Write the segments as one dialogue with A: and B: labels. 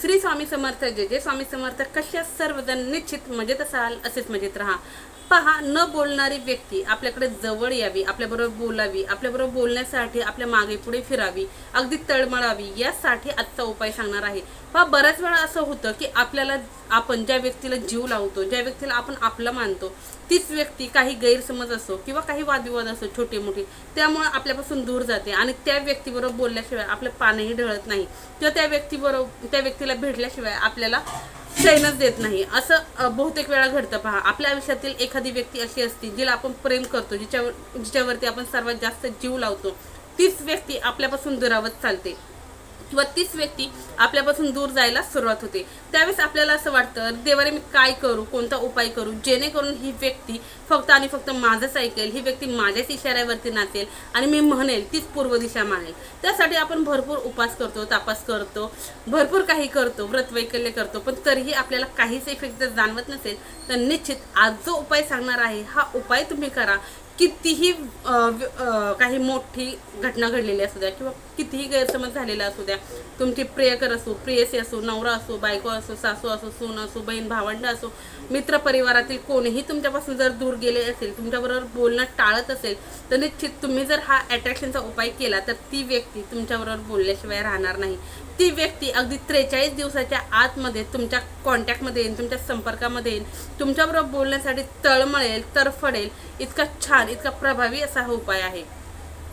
A: श्री स्वामी समर्थ जे जे स्वामी समर्थ. कशा सर्वजण निश्चित मजेत असाल असेच मजेत राहा. पहा न बोलणारी व्यक्ती आपल्याकडे जवळ यावी आपल्याबरोबर बोलावी आपल्याबरोबर बोलण्यासाठी आपल्या मागे पुढे फिरावी अगदी तळमळावी यासाठी आजचा उपाय सांगणार आहे. हा बऱ्याच वेळा असं होतं की आपल्याला आपण ज्या व्यक्तीला जीव लावतो ज्या व्यक्तीला आपण आपलं मानतो तीच व्यक्ती काही गैरसमज असो किंवा काही वादविवाद असो छोटे मोठे त्यामुळे आपल्यापासून दूर जाते आणि त्या व्यक्तीबरोबर बोलल्याशिवाय आपलं पानही ढळत नाही किंवा त्या व्यक्तीबरोबर त्या व्यक्तीला भेटल्याशिवाय आपल्याला चैनच देत नाही. असं बहुतेक वेळा घडतं. पहा आपल्या आयुष्यातील एखादी व्यक्ती अशी असते जिला आपण प्रेम करतो जिच्यावर जिच्यावरती आपण सर्वात जास्त जीव लावतो तीच व्यक्ती आपल्यापासून दुरावत चालते. व तीच व्यक्ती आपल्यापासून दूर जायला सुरुवात होते. त्यावेळेस आपल्याला असं वाटतं देवारे मी काय करू? कोणता उपाय करू? जेणेकरून ही व्यक्ती फक्त आणि फक्त माझंच ऐकेल ही व्यक्ती माझ्याच इशाऱ्यावरती नाचेल आणि मी म्हणेल तीच पूर्व दिशा मानेल. त्यासाठी आपण भरपूर उपास करतो तापास करतो भरपूर काही करतो व्रतवैकल्य करतो पण तरीही आपल्याला काहीच इफेक्ट जर जाणवत नसेल तर निश्चित आज जो उपाय सांगणार आहे हा उपाय तुम्ही करा. कितीही काही मोठी घटना घडलेली असू द्या किंवा कितीही गैरसमज झालेला असू द्या तुमची प्रियकर असो प्रियसी असो नवरा असो बायको असो सासू असो सून असो बहीण भावंड असो मित्र परिवारातील कोणीही तुमच्यापासून जर दूर गेले असेल तुमच्याबरोबर बोलणं टाळत असेल तर निश्चित तुम्ही जर हा अट्रॅक्शनचा उपाय केला तर ती व्यक्ती तुमच्याबरोबर बोलल्याशिवाय राहणार नाही. ती व्यक्ती अगदी त्रेचाळीस दिवसाच्या आतमध्ये तुमच्या कॉन्टॅक्टमध्ये येईल तुमच्या संपर्कामध्ये येईल तुमच्याबरोबर बोलण्यासाठी तळमळेल तरफडेल इतका छान इतका प्रभावी असा हा उपाय आहे.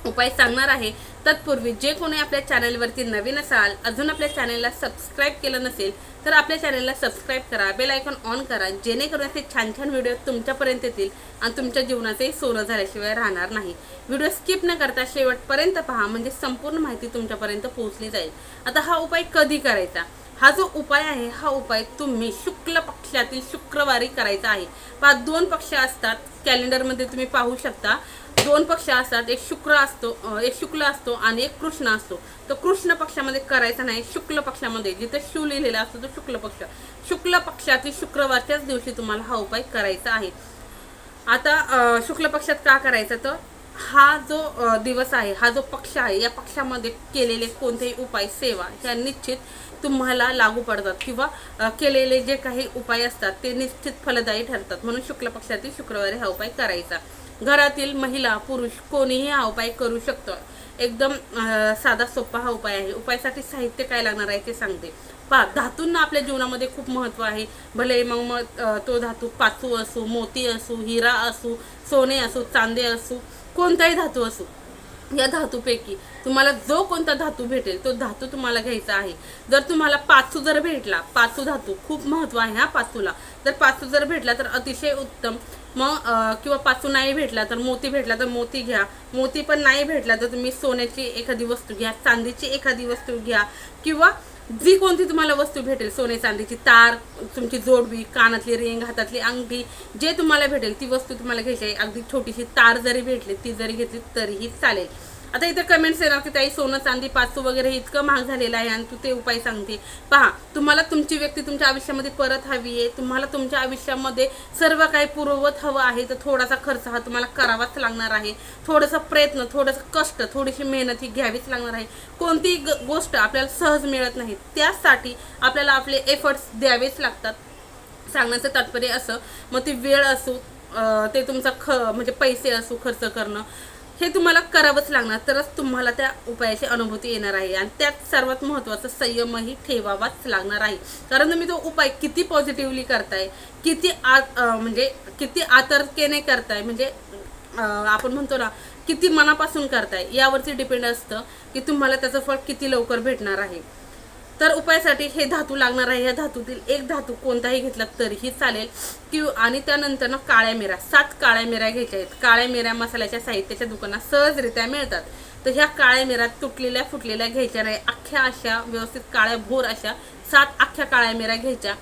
A: उपाय सांगणार आहे. तत्पूर्वी जे कोणी आपल्या चॅनलवरती नवीन असाल अजून आपल्या चॅनलला सबस्क्राईब केलं नसेल तर आपल्या चॅनलला सबस्क्राईब करा बेल आयकॉन ऑन करा जेणेकरून असे छान छान व्हिडिओ तुमच्यापर्यंत येतील आणि तुमच्या जीवनाचंही सोनं झाल्याशिवाय राहणार नाही. व्हिडिओ स्किप न करता शेवटपर्यंत पहा म्हणजे संपूर्ण माहिती तुमच्यापर्यंत पोहोचली जाईल. आता हा उपाय कधी करायचा? हा जो उपाय आहे हा उपाय तुम्ही शुक्ल पक्षातील शुक्रवारी करायचा आहे. पाच दोन पक्ष असतात कॅलेंडरमध्ये तुम्ही पाहू शकता. दोन पक्ष असतात एक शुक्र असतो एक शुक्ल असतो आणि एक कृष्ण असतो. तो कृष्ण पक्षामध्ये करायचा नाही शुक्ल पक्षामध्ये. जिथे शिव लिहिलेला असतो तो शुक्ल पक्ष. शुक्ल पक्षातील शुक्रवारच्याच दिवशी तुम्हाला हा उपाय करायचा आहे. आता शुक्ल पक्षात का करायचं? तर हा जो दिवस आहे हा जो पक्ष आहे या पक्षामध्ये केलेले कोणतेही उपाय सेवा ह्या निश्चित तुम्हाला लागू पडतात किंवा केलेले जे काही उपाय असतात ते निश्चित फलदायी ठरतात. म्हणून शुक्ल पक्षातील शुक्रवारी हा उपाय करायचा. घरातील महिला पुरुष कोणीही हा उपाय करू शकतो. एकदम साधा सोपा हा उपाय आहे. उपायासाठी साहित्य काय लागणार आहे ते सांगते. पा धातूंना आपल्या जीवनामध्ये खूप महत्त्व आहे. भले मग मग तो धातू पाचू असो मोती असो हिरा असो सोने असो चांदे असू कोणताही धातू असो या धातूपैकी तुम्हाला जो कोणता धातू भेटेल तो धातू तुम्हाला घ्यायचा आहे. जर तुम्हाला पाचू जर भेटला पाचू धातू खूप महत्त्व आहे हा पाचूला. जर पाचू जर भेटला तर अतिशय उत्तम. मग किंवा पाचू नाही भेटला तर मोती भेटला तर मोती घ्या. मोती पण नाही भेटला तर तुम्ही सोन्याची एखादी वस्तू घ्या चांदीची एखादी वस्तू घ्या. किंवा जी कोणती तुम्हाला वस्तू भेटेल सोने चांदीची तार तुमची जोडवी कानातली रिंग हातातली अंगठी जे तुम्हाला भेटेल ती वस्तू तुम्हाला घ्यायची आहे. अगदी छोटीशी तार जरी भेटली ती जरी घेतली तरीही चालेल. आता इथे कमेंट्स येणार की ताई सोनं चांदी पाचू वगैरे हे इतकं महाग झालेलं आहे आणि तू ते उपाय सांगते. पहा तुम्हाला तुमची व्यक्ती तुमच्या आयुष्यामध्ये परत हवी आहे. तुम्हाला तुमच्या आयुष्यामध्ये सर्व काही पूर्ववत हवं आहे. तर थोडासा खर्च हा तुम्हाला करावाच लागणार आहे. थोडासा प्रयत्न थोडंसं कष्ट थोडीशी मेहनत ही घ्यावीच लागणार आहे. कोणतीही ग- गोष्ट आपल्याला सहज मिळत नाही त्यासाठी आपल्याला आपले एफर्ट्स द्यावेच लागतात. सांगण्याचं तात्पर्य असं मग ती वेळ असो ते तुमचा ख म्हणजे पैसे असो खर्च करणं हे तुम्हाला करावंच लागणार. तरच तुम्हाला त्या उपायाची अनुभूती येणार आहे. आणि त्यात सर्वात महत्त्वाचा संयमही ठेवावाच लागणार आहे. कारण तुम्ही तो उपाय किती पॉझिटिव्हली करताय किती आत म्हणजे किती आतर्केने करताय म्हणजे आपण म्हणतो ना किती मनापासून करताय यावरती डिपेंड असतं की तुम्हाला त्याचं फळ किती लवकर भेटणार आहे. तर उपायासाठी हे धातू लागणार आहे. या धातूतील एक धातू कोणताही घेतला तरीही चालेल. किंवा आणि त्यानंतर ना काळ्या मिऱ्या सात काळ्या मिऱ्या घ्यायच्या आहेत. काळ्या मिऱ्या मसाल्याच्या साहित्याच्या दुकानात सहजरित्या मिळतात. तर ह्या काळ्या मिऱ्या तुटलेल्या फुटलेल्या घ्यायच्या नाही. अख्ख्या अशा व्यवस्थित काळ्या भोर अशा सात अख्ख्या काळ्या मिऱ्या घ्यायच्या.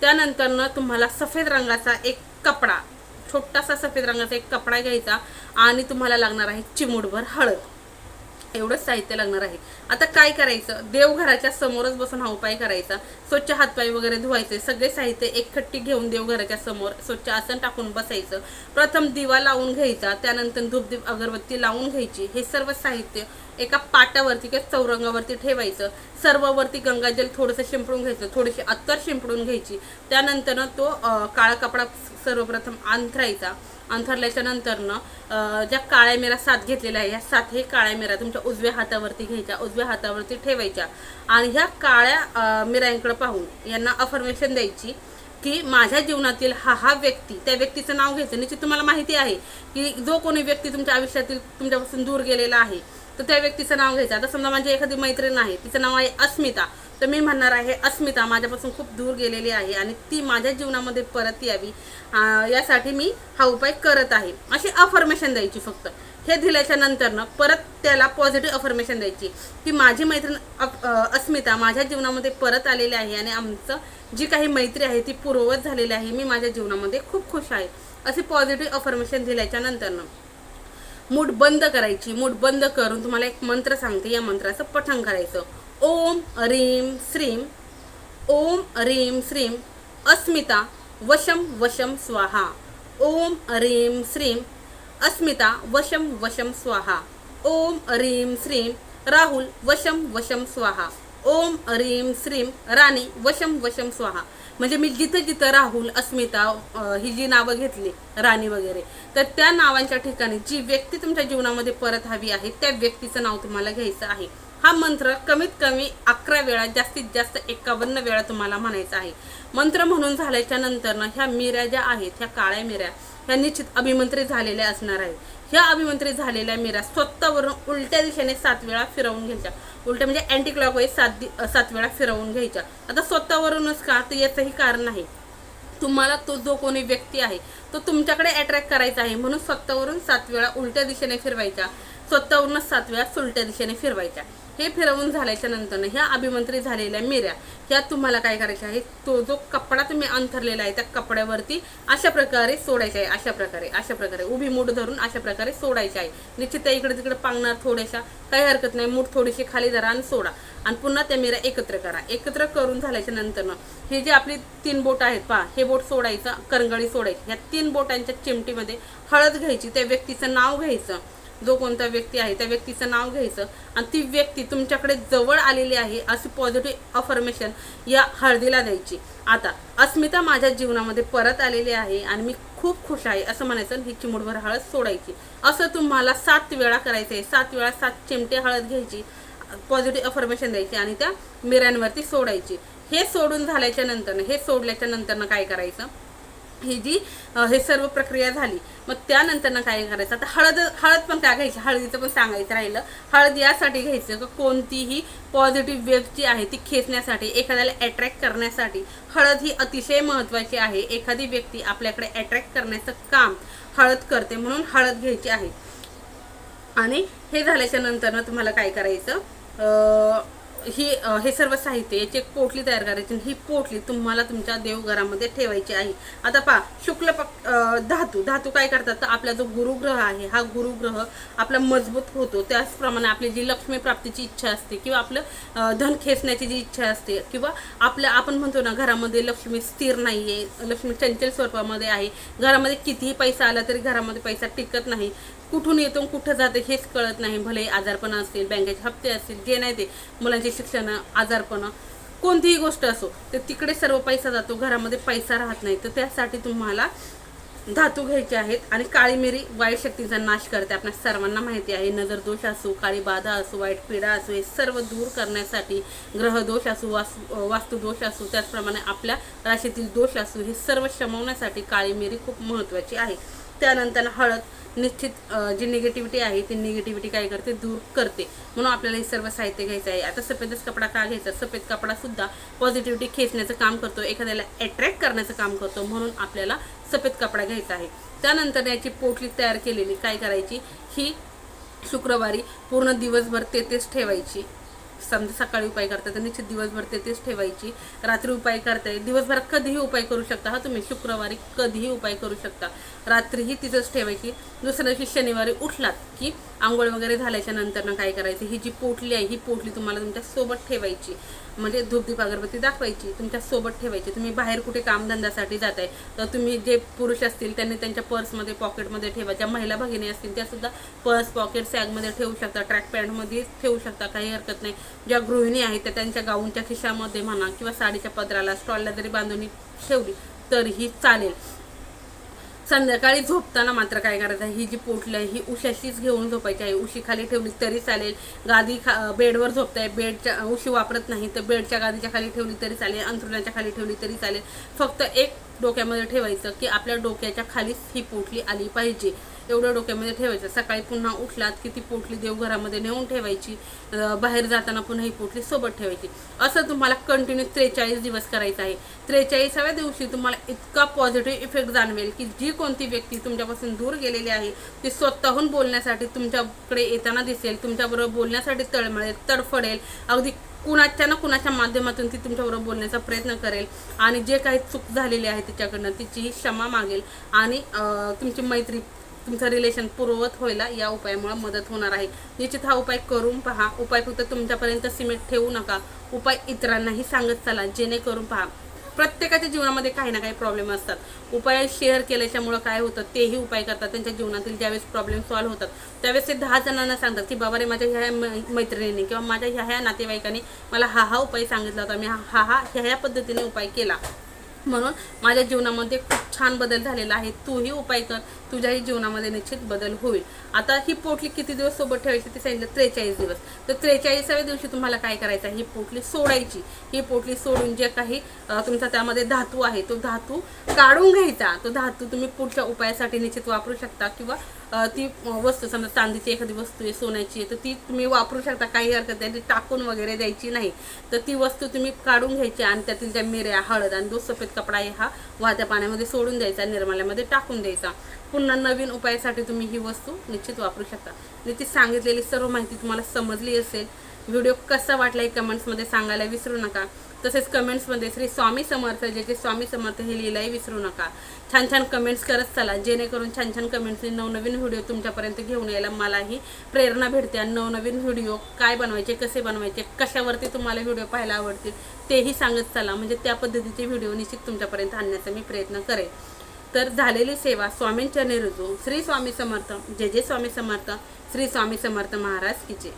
A: त्यानंतर ना तुम्हाला सफेद रंगाचा एक कपडा छोटासा सफेद रंगाचा एक कपडा घ्यायचा. आणि तुम्हाला लागणार आहे चिमूटभर हळद. एवढंच साहित्य लागणार आहे. आता काय करायचं? देवघराच्या समोरच बसून हा उपाय करायचा. स्वच्छ हातपाय वगैरे धुवायचे. सगळे साहित्य एकखट्टी घेऊन देवघराच्या समोर स्वच्छ आसन टाकून बसायचं. प्रथम दिवा लावून घ्यायचा. त्यानंतर धूपदीप अगरबत्ती लावून घ्यायची. हे सर्व साहित्य एका पाटावरती किंवा चौरंगावरती ठेवायचं. सर्ववरती गंगाजल थोडंसं शिंपडून घ्यायचं. थोडीशी अत्तर शिंपडून घ्यायची. त्यानंतर तो काळा कपडा सर्वप्रथम अंथरायचा अंथरल्याच्या नंतरनं ज्या काळ्या मिरा सात घेतलेल्या आहे ह्या सातही काळ्या मिरा तुमच्या उजव्या हातावरती घ्यायच्या उजव्या हातावरती ठेवायच्या. आणि ह्या काळ्या अं, मिरांकडे पाहून यांना अफर्मेशन द्यायची की माझ्या जीवनातील हा हा व्यक्ती त्या व्यक्तीचं नाव घ्यायचं. निश्चित तुम्हाला माहिती आहे की जो कोणी व्यक्ती तुमच्या आयुष्यातील तुमच्यापासून दूर गेलेला आहे तर त्या व्यक्तीचं नाव घ्यायचं. आता समजा माझी एखादी मैत्रीण आहे तिचं नाव आहे अस्मिता. तर मी म्हणणार आहे अस्मिता माझ्यापासून खूप दूर गेलेली आहे आणि ती माझ्या जीवनामध्ये परत यावी. यासाठी मी हा उपाय करत आहे. अशी अफर्मेशन द्यायची फक्त. हे दिल्याच्या नंतरनं परत त्याला पॉझिटिव्ह अफर्मेशन द्यायची की माझी मैत्रीण अप- अस्मिता माझ्या जीवनामध्ये परत आलेली आहे आणि आमचं जी काही मैत्री आहे ती पूर्ववत झालेली आहे. मी माझ्या जीवनामध्ये खूप खुश आहे. असे पॉझिटिव्ह अफर्मेशन दिल्याच्या नंतरनं. मूठ बंद करायची मूठ बंद करून तुम्हाला एक मंत्र सांगते या मंत्राचं पठण करायचं. ओम रीम श्रीम ओम रीम श्रीम अस्मिता वशम वशम स्वाहा. ओम रीम श्रीम अस्मिता वशम वशम स्वाहा. ओम रीम श्रीम राहुल वशम वशम स्वाहा. ओम अरीम श्रीम राणी वशम वशम स्वाहा. म्हणजे मी जिथं जिथं राहुल अस्मिता ही जी नावं घेतली राणी वगैरे तर त्या नावांच्या ठिकाणी जी व्यक्ती तुमच्या जीवनामध्ये परत हवी आहे त्या व्यक्तीचं नाव तुम्हाला घ्यायचं आहे. हा मंत्र कमीत कमी अकरा वेळा जास्तीत जास्त एकावन्न वेळा तुम्हाला म्हणायचा आहे. मंत्र म्हणून झाल्याच्या नंतरनं ह्या मिऱ्या ज्या आहेत ह्या काळ्या मिऱ्या ह्या निश्चित अभिमंत्रित झालेल्या असणार आहेत. ह्या अभिमंत्रित झालेल्या मीरा स्वतःवरून उलट्या दिशेने सात वेळा फिरवून घ्यायच्या. उलट्या म्हणजे अँटी क्लॉकवाईज सात दि सात वेळा फिरवून घ्यायच्या. आता स्वतःवरूनच का? तर याचंही कारण आहे. तुम्हाला तो जो कोणी व्यक्ती आहे तो तुमच्याकडे अट्रॅक्ट करायचा आहे म्हणून स्वतःवरून सात वेळा उलट्या दिशेने फिरवायच्या. स्वतःवरूनच सात वेळा सुलट्या दिशेने फिरवायच्या. हे फिरवून झाल्याच्यानंतर ह्या अभिमंत्री झालेल्या मिऱ्या ह्या तुम्हाला काय करायच्या आहे तो जो कपडा तुम्ही अंथरलेला आहे त्या कपड्यावरती अशा प्रकारे सोडायचा आहे अशा प्रकारे अशा प्रकारे. उभी मूठ धरून अशा प्रकारे सोडायची आहे. निश्चित इकडे तिकडे पांगणार थोड्याशा काही हरकत नाही. मूठ थोडीशी खाली धरा आणि सोडा. आणि पुन्हा त्या मिऱ्या एकत्र करा. एकत्र करून झाल्याच्या नंतरनं हे जे आपली तीन बोट आहेत पहा हे बोट सोडायचं करंगळी सोडायची. ह्या तीन बोटांच्या चिमटीमध्ये हळद घ्यायची त्या व्यक्तीचं नाव घ्यायचं. जो कोणता व्यक्ती आहे त्या व्यक्तीचं नाव घ्यायचं आणि ती व्यक्ती तुमच्याकडे जवळ आलेली आहे अशी पॉझिटिव्ह अफर्मेशन या हळदीला द्यायची. आता अस्मिता माझ्या जीवनामध्ये परत आलेली आहे आणि मी खूप खुश आहे असं म्हणायचं ही चिमुडभर हळद सोडायची. असं तुम्हाला सात वेळा करायचं आहे सात वेळा सात चिमटे हळद घ्यायची पॉझिटिव्ह अफर्मेशन द्यायची आणि त्या मिऱ्यांवरती सोडायची. हे सोडून झाल्याच्या नंतरनं हे सोडल्याच्या नंतरनं काय करायचं? ही जी हे सर्व प्रक्रिया झाली मग त्यानंतर काय करायचं? आता हळद हळद पण काय घ्यायची? हळदीचं पण सांगायचं राहिलं. हळद यासाठी घ्यायचं की? कोणतीही पॉझिटिव्ह वेब जी आहे ती खेचण्यासाठी एखाद्याला अट्रॅक्ट करण्यासाठी. हळद ही अतिशय महत्त्वाची आहे. एखादी व्यक्ती आपल्याकडे अट्रॅक्ट करण्याचं काम हळद करते म्हणून हळद घ्यायची आहे. आणि हे झाल्याच्यानंतर तुम्हाला काय करायचं? ही हे सर्व साहित्य याची एक पोटली तयार करायची ही पोटली तुम्हाला तुमच्या देवघरामध्ये ठेवायची आहे. आता पहा शुक्ल पक् धातू धातू काय करतात? तर आपला जो गुरुग्रह आहे हा गुरुग्रह आपला मजबूत होतो. त्याचप्रमाणे आपली जी लक्ष्मी प्राप्तीची इच्छा असते किंवा आपलं धन खेचण्याची जी इच्छा असते किंवा आपल्या आपण म्हणतो ना घरामध्ये लक्ष्मी स्थिर नाही आहे लक्ष्मी चंचल स्वरूपामध्ये आहे. घरामध्ये कितीही पैसा आला तरी घरामध्ये पैसा टिकत नाही. कुठून येतो कुठं जाते हेच कळत नाही. भले आजारपणा असतील बँकेचे हप्ते असतील जे नाही ते मुलांचे शिक्षण आजारपणं कोणतीही गोष्ट असो तर तिकडे सर्व पैसा जातो. घरामध्ये पैसा राहत नाही. तर त्यासाठी तुम्हाला धातू घ्यायचे आहेत आणि काळी मिरी वाईट शक्तींचा नाश करते. आपल्या सर्वांना माहिती आहे नजर दोष असो काळी बाधा असो वाईट पीडा असो हे सर्व दूर करण्यासाठी ग्रहदोष असो वास्तू वास्तुदोष असो त्याचप्रमाणे आपल्या राशीतील दोष असो हे सर्व शमवण्यासाठी काळी मिरी खूप महत्त्वाची आहे. त्यानंतर हळद निश्चित जी निगेटिव्हिटी आहे ती निगेटिव्हिटी काय करते? दूर करते. म्हणून आपल्याला हे सर्व साहित्य घ्यायचं आहे. आता सफेदच कपडा का घ्यायचा? सफेद कपडासुद्धा पॉझिटिव्हिटी खेचण्याचं काम करतो. एखाद्याला अट्रॅक्ट करण्याचं काम करतो. म्हणून आपल्याला सफेद कपडा घ्यायचा आहे. त्यानंतर याची पोटली तयार केलेली काय करायची? ही शुक्रवारी पूर्ण दिवसभर तेथेच ठेवायची. समजा सकाळी उपाय करताय तर निश्चित दिवसभर तेथेच ठेवायची. रात्री उपाय करताय दिवसभरात कधीही उपाय करू शकता. हा तुम्ही शुक्रवारी कधीही उपाय करू शकता. रात्रीही तिथंच ठेवायची. दुसऱ्या दिवशी शनिवारी उठलात की आंघोळ वगैरे झाल्याच्यानंतर ना काय करायचं? ही जी पोटली आहे ही पोटली तुम्हाला तुमच्यासोबत ठेवायची. म्हणजे धूपदीप अगरबत्ती दाखवायची तुमच्यासोबत ठेवायची. तुम्ही बाहेर कुठे कामधंद्यासाठी जाताय तर तुम्ही जे पुरुष असतील त्यांनी त्यांच्या पर्समध्ये पॉकेटमध्ये ठेवा. ज्या महिला भगिनी असतील त्या सुद्धा पर्स पॉकेट सॅगमध्ये ठेवू शकता ट्रॅक पॅन्टमध्ये ठेवू शकता काही हरकत नाही. ज्या गृहिणी आहेत त्या त्यांच्या गाऊनच्या खिशामध्ये म्हणा किंवा साडीच्या पदराला स्टॉलला जरी बांधून ठेवली तरीही चालेल. संध्याकाळी झोपताना मात्र काय करायचं आहे? ही जी पोटली आहे ही उशाशीच घेऊन झोपायची आहे. उशी खाली ठेवली तरी चालेल. गादी खा बेडवर झोपताय. बेडच्या उशी वापरत नाही तर बेडच्या गादीच्या खाली ठेवली तरी चालेल. अंथरुणाच्या खाली ठेवली तरी चालेल. फक्त एक डोक्यामध्ये ठेवायचं की आपल्या डोक्याच्या खालीच ही पोटली आली पाहिजे. एवढं डोक्यामध्ये ठेवायचं. सकाळी पुन्हा उठलात की ती पोटली देवघरामध्ये नेऊन ठेवायची. बाहेर जाताना पुन्हा ही पोटली सोबत ठेवायची. असं तुम्हाला कंटिन्यू त्रेचाळीस दिवस करायचं आहे. त्रेचाळीसाव्या दिवशी तुम्हाला इतका पॉझिटिव्ह इफेक्ट जाणवेल की जी कोणती व्यक्ती तुमच्यापासून दूर गेलेली आहे ती स्वतःहून बोलण्यासाठी तुमच्याकडे येताना दिसेल तुमच्याबरोबर बोलण्यासाठी तळमळेल तडफडेल. अगदी कुणाच्या ना कुणाच्या माध्यमातून ती तुमच्याबरोबर बोलण्याचा प्रयत्न करेल. आणि जे काही चूक झालेली आहे तिच्याकडनं तिचीही क्षमा मागेल. आणि तुमची मैत्री तुमचं रिलेशन पूर्ववत व्हायला या उपायामुळे मदत होणार आहे. निश्चित हा उपाय करून पहा. उपाय फक्त तुमच्यापर्यंत सिमेंट ठेवू नका. उपाय इतरांनाही सांगत चला जेणेकरून पहा. प्रत्येकाच्या जीवनामध्ये काही ना काही प्रॉब्लेम असतात. उपाय शेअर केल्याच्यामुळं काय होतं तेही उपाय करतात. त्यांच्या जीवनातील ज्यावेळेस प्रॉब्लेम सॉल्व्ह होतात त्यावेळेस ते दहा जणांना सांगतात की बाबा रे माझ्या ह्या मै- मैत्रिणीने किंवा माझ्या ह्या ह्या नातेवाईकांनी मला हा हा उपाय सांगितला होता. मी हा हा ह्या ह्या पद्धतीने उपाय केला. म्हणून माझ्या जीवनामध्ये खूप छान बदल झालेला आहे. तूही उपाय कर. तुझ्याही जीवनामध्ये निश्चित बदल होईल. आता ही पोटली किती दिवस सोबत ठेवायची ते सांगितलं त्रेचाळीस दिवस. तर त्रेचाळीसाव्या दिवशी तुम्हाला काय करायचं आहे? ही पोटली सोडायची. ही पोटली सोडून जे काही तुमचा त्यामध्ये धातू आहे तो धातू काढून घ्यायचा. तो धातू तुम्ही पुढच्या उपायासाठी निश्चित वापरू शकता किंवा ती वस्तू समजा चांदीची एखादी वस्तू आहे सोन्याची आहे तर ती तुम्ही वापरू शकता. काही हरकत नाही. ती टाकून वगैरे द्यायची नाही. तर ती वस्तू तुम्ही काढून घ्यायची आणि त्यातील ज्या मिऱ्या हळद आणि जो सफेद कपडा आहे हा वाहत्या पाण्यामध्ये सोडून द्यायचा निर्माल्यामध्ये टाकून द्यायचा. पुन्हा नवीन उपायासाठी तुम्ही ही वस्तू निश्चित वापरू शकता. निश्चित सांगितलेली सर्व माहिती तुम्हाला समजली असेल. व्हिडिओ कसा वाटला हे कमेंट्समध्ये सांगायला विसरू नका. तसेच कमेंट्समध्ये श्री स्वामी समर्थ जे जे स्वामी समर्थ हे लिहिलाही विसरू नका. छान छान कमेंट्स करत चला. जेणेकरून छान छान कमेंट्सने नवनवीन व्हिडिओ तुमच्यापर्यंत घेऊन यायला मलाही प्रेरणा भेटते. आणि नवनवीन व्हिडिओ काय बनवायचे कसे बनवायचे कशावरती तुम्हाला व्हिडिओ पाहायला आवडतील तेही सांगत चला. म्हणजे त्या पद्धतीचे व्हिडिओ निश्चित तुमच्यापर्यंत आणण्याचा मी प्रयत्न करेन. तर झालेली सेवा स्वामींच्या रुजू श्री स्वामी समर्थ. जे जे स्वामी समर्थ. श्री स्वामी समर्थ महाराज की जय.